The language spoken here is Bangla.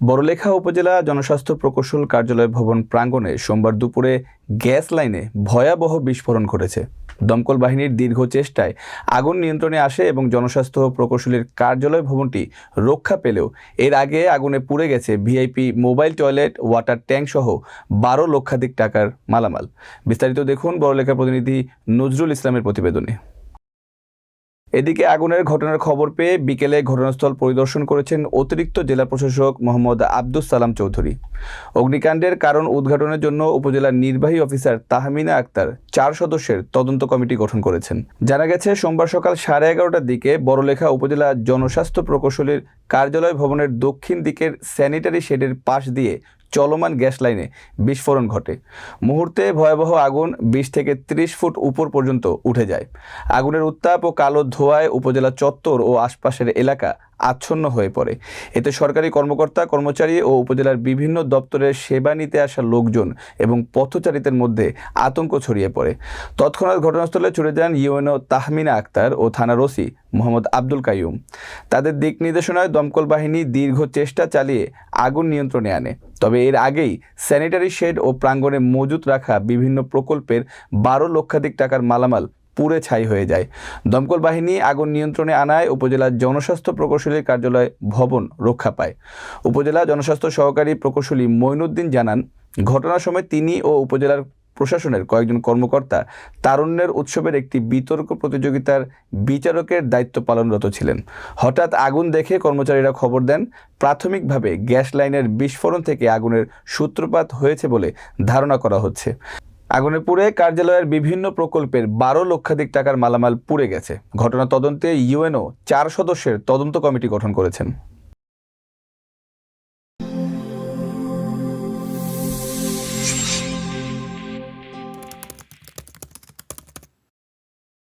বড়লেখা উপজেলা জনস্বাস্থ্য প্রকৌশল কার্যালয় ভবন প্রাঙ্গণে সোমবার দুপুরে গ্যাস লাইনে ভয়াবহ বিস্ফোরণ ঘটেছে। দমকল বাহিনীর দীর্ঘ চেষ্টায় আগুন নিয়ন্ত্রণে আসে এবং জনস্বাস্থ্য প্রকৌশলীর কার্যালয় ভবনটি রক্ষা পেলেও এর আগে আগুনে পুড়ে গেছে VIP mobile toilet, water tank সহ বারো লক্ষাধিক টাকার মালামাল। বিস্তারিত দেখুন বড়লেখা প্রতিনিধি নজরুল ইসলামের প্রতিবেদনে। এদিকে আগুনের ঘটনার খবর পেয়ে বিকেলে ঘটনাস্থল পরিদর্শন করেছেন অতিরিক্ত জেলা প্রশাসক মোহাম্মদ আব্দুস সালাম চৌধুরী। অগ্নিকাণ্ডের কারণ উদ্ঘাটনের জন্য উপজেলার নির্বাহী অফিসার তাহমিনা আক্তার চার সদস্যের তদন্ত কমিটি গঠন করেছেন। জানা গেছে, সোমবার সকাল সাড়ে এগারোটার দিকে বড়লেখা উপজেলা জনস্বাস্থ্য প্রকৌশলীর কার্যালয় ভবনের দক্ষিণ দিকের স্যানিটারি শেডের পাশ দিয়ে চলমান গ্যাস লাইনে বিস্ফোরণ ঘটে। মুহূর্তে ভয়াবহ আগুন বিশ থেকে ত্রিশ ফুট উপর পর্যন্ত উঠে যায়। আগুনের উত্তাপ ও কালো ধোঁয়ায় উপজেলা চত্বর ও আশপাশের এলাকা আচ্ছন্ন হয়ে পড়ে। এতে সরকারি কর্মকর্তা, কর্মচারী ও উপজেলার বিভিন্ন দপ্তরের সেবা নিতে আসা লোকজন এবং পথচারীদের মধ্যে আতঙ্ক ছড়িয়ে পড়ে। তৎক্ষণাৎ ঘটনাস্থলে ছুটে যান ইউএনও তাহমিনা আক্তার ও থানার ওসি মোহাম্মদ আব্দুল কাইয়ুম। তাদের দিক নির্দেশনায় দমকল বাহিনী দীর্ঘ চেষ্টা চালিয়ে আগুন নিয়ন্ত্রণে আনে। তবে এর আগেই স্যানিটারি শেড ও প্রাঙ্গণে মজুত রাখা বিভিন্ন প্রকল্পের বারো লক্ষাধিক টাকার মালামাল পুড়ে ছাই হয়ে যায়। দমকল বাহিনী আগুন নিয়ন্ত্রণে আনায় উপজেলার জনস্বাস্থ্য প্রকৌশলীর কার্যালয় ভবন রক্ষা পায়। উপজেলা জনস্বাস্থ্য সহকারী প্রকৌশলী মঈনুদ্দিন জানান ঘটনার সময় তিনি ও উপজেলার প্রশাসনের কয়েকজন কর্মকর্তা তারুণ্যের উৎসবের একটি বিতর্ক প্রতিযোগিতার বিচারকের দায়িত্ব পালনরত ছিলেন। হঠাৎ আগুন দেখে কর্মচারীরা খবর দেন, প্রাথমিকভাবে গ্যাস লাইনের বিস্ফোরণ থেকে আগুনের সূত্রপাত হয়েছে বলে ধারণা করা হচ্ছে। আগুনে পুড়ে কার্যালয়ের বিভিন্ন প্রকল্পের বারো লক্ষাধিক টাকার মালামাল পুড়ে গেছে। ঘটনা তদন্তে ইউএনও চার সদস্যের তদন্ত কমিটি গঠন করেছেন।